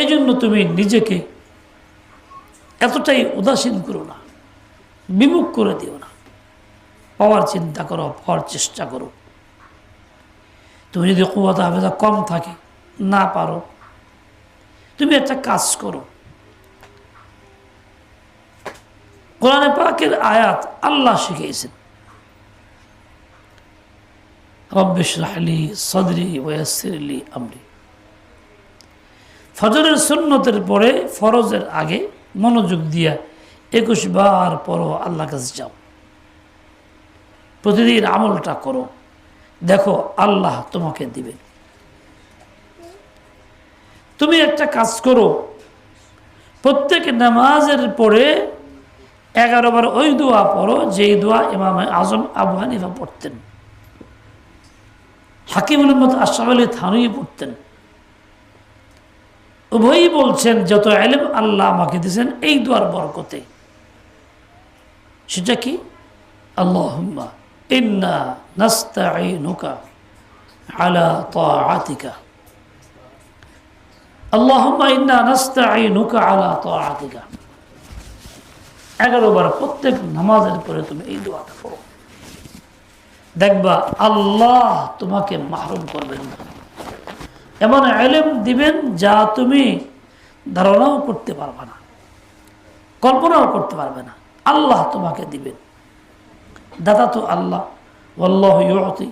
এই জন্য তুমি নিজেকে এতটাই উদাসীন করো না, বিমুখ করে দিও না। পাওয়ার চিন্তা করো, পাওয়ার চেষ্টা করো। তুমি যদি কুয়াতে হাফেজা কম থাকে, না পারো, তুমি একটা কাজ করো। কোরআনে পাকের আয়াত আল্লাহ শিখিয়েছেন। রব্বিশরাহলি সদরি ওয়াসিরলি আমরি। ফজরের সুন্নতের পরে ফরজের আগে মনোযোগ দিয়া একুশ বার পরও আল্লাহ কাছে যাও। প্রতিদিন আমলটা করো। দেখো আল্লাহ তোমাকে দিবেন তুমি একটা কাজ করো, প্রত্যেক নামাজের পরে এগারো বার ওই দোয়া পড়ো, যেই দোয়া ইমাম আজম আবু হানিফা পড়তেন। হাকিমুল মত আশরাফ আলী থানুই পড়তেন। উভয়ই বলছেন, যত এলেম আল্লাহ আমাকে দিয়েছেন, এই দোয়ার বরকতে। সেটা কি? আল্লাহুম্মা ইন্না নাস্তাঈনুকা আলা তাআতিকা। আল্লাহুম্মা ইন্না নাস্তাঈনুকা আলা তাআতিকা। এগারো বার প্রত্যেক নামাজের পরে তুমি এই দোয়াটা পড়ো। দেখবা আল্লাহ তোমাকে মাহরুম করবেন না। এমন এলেম দিবেন যা তুমি ধারণাও করতে পারবে না, কল্পনাও করতে পারবে না। আল্লাহ তোমাকে দিবেন। দাদা তো আল্লাহ আল্লাহ ইউতি।